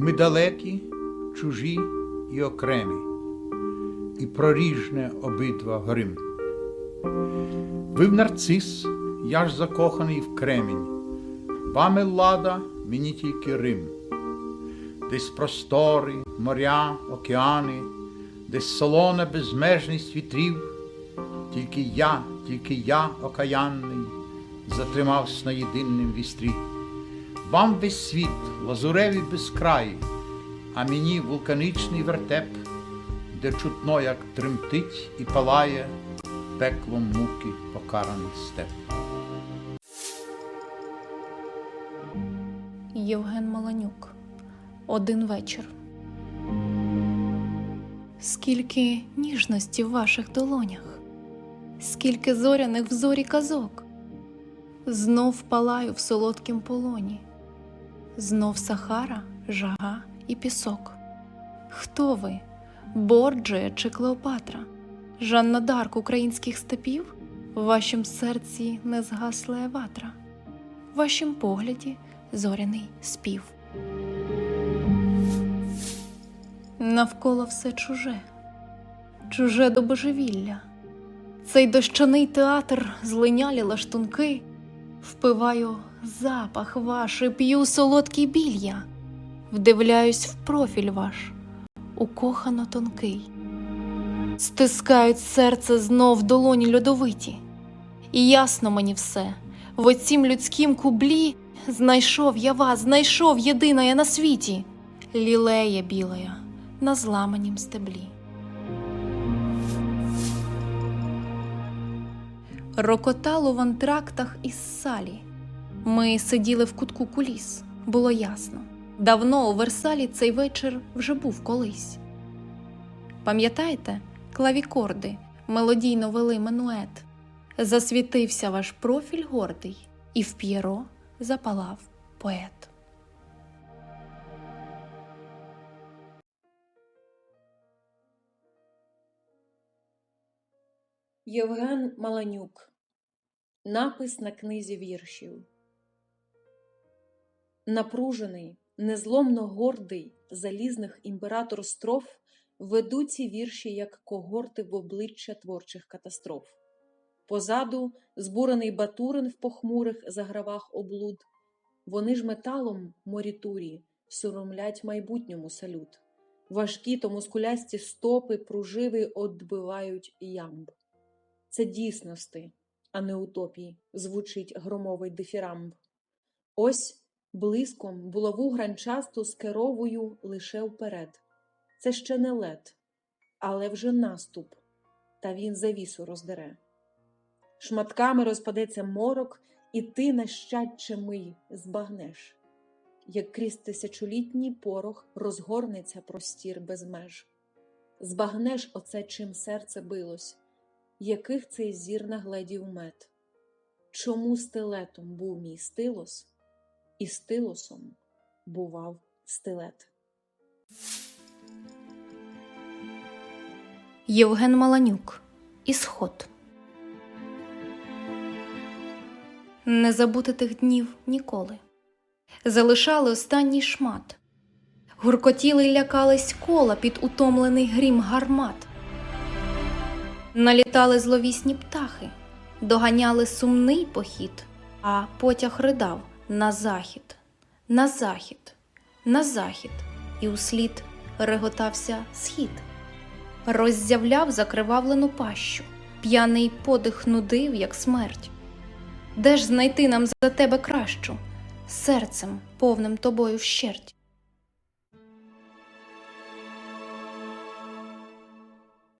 Ми далекі, чужі і окремі, і проріжне обидва горим. Ви в нарцис, я ж закоханий в кремінь, вами лада, мені тільки Рим. Десь простори, моря, океани, десь солона безмежність вітрів, тільки я, тільки я, окаянний, затримався на єдинім вістрі. Вам весь світ, лазуреві безкраї, а мені вулканичний вертеп, де чутно, як тремтить і палає пеклом муки покараний степ. Євген Маланюк. Один вечір. Скільки ніжності в ваших долонях, скільки зоряних в зорі казок. Знов палаю в солодкім полоні, знов Сахара, жага і пісок. Хто ви, Борджія чи Клеопатра, Жанна Дарк українських степів? В вашім серці не згасла ватра, в вашім погляді зоряний спів. Навколо все чуже, чуже до божевілля. Цей дощаний театр злинялі лаштунки, впиваю запах ваш і п'ю солодкий білля, вдивляюсь в профіль ваш, укохано тонкий. Стискають серце знов долоні льодовиті, і ясно мені все, в оцім людськім кублі знайшов я вас, знайшов єдина я на світі, лілея білая на зламанім стеблі. Рокотало в антрактах із салі. Ми сиділи в кутку куліс, було ясно. Давно у Версалі цей вечір вже був колись. Пам'ятаєте, клавікорди мелодійно вели минует. Засвітився ваш профіль гордий, і в п'єро запалав поет. Євген Маланюк. Напис на книзі віршів. Напружений, незломно гордий залізних імператор строф ведуть ці вірші як когорти в обличчя творчих катастроф. Позаду збурений Батурин в похмурих загравах облуд. Вони ж металом морітурі соромлять майбутньому салют. Важкі то мускулясті стопи пруживи одбивають ямб. Це дійсності, а не утопії, звучить громовий дифірамб. Ось блиском булаву гранчасту скеровую лише вперед. Це ще не лед, але вже наступ, та він завісу роздере. Шматками розпадеться морок, і ти нащадче мий збагнеш, як крізь тисячолітній порох розгорнеться простір без меж. Збагнеш оце, чим серце билось яких цей зір нагледів мед. Чому стилетом був мій стилос, і стилосом бував стилет. Євген Маланюк. Ісход. Не забути тих днів ніколи. Залишали останній шмат. Гуркотіли й лякались кола під утомлений грім гармат. Налітали зловісні птахи, доганяли сумний похід, а потяг ридав на захід, на захід, на захід, і услід реготався схід. Роззявляв закривавлену пащу, п'яний подих нудив, як смерть. Де ж знайти нам за тебе кращу, серцем повним тобою вщерть?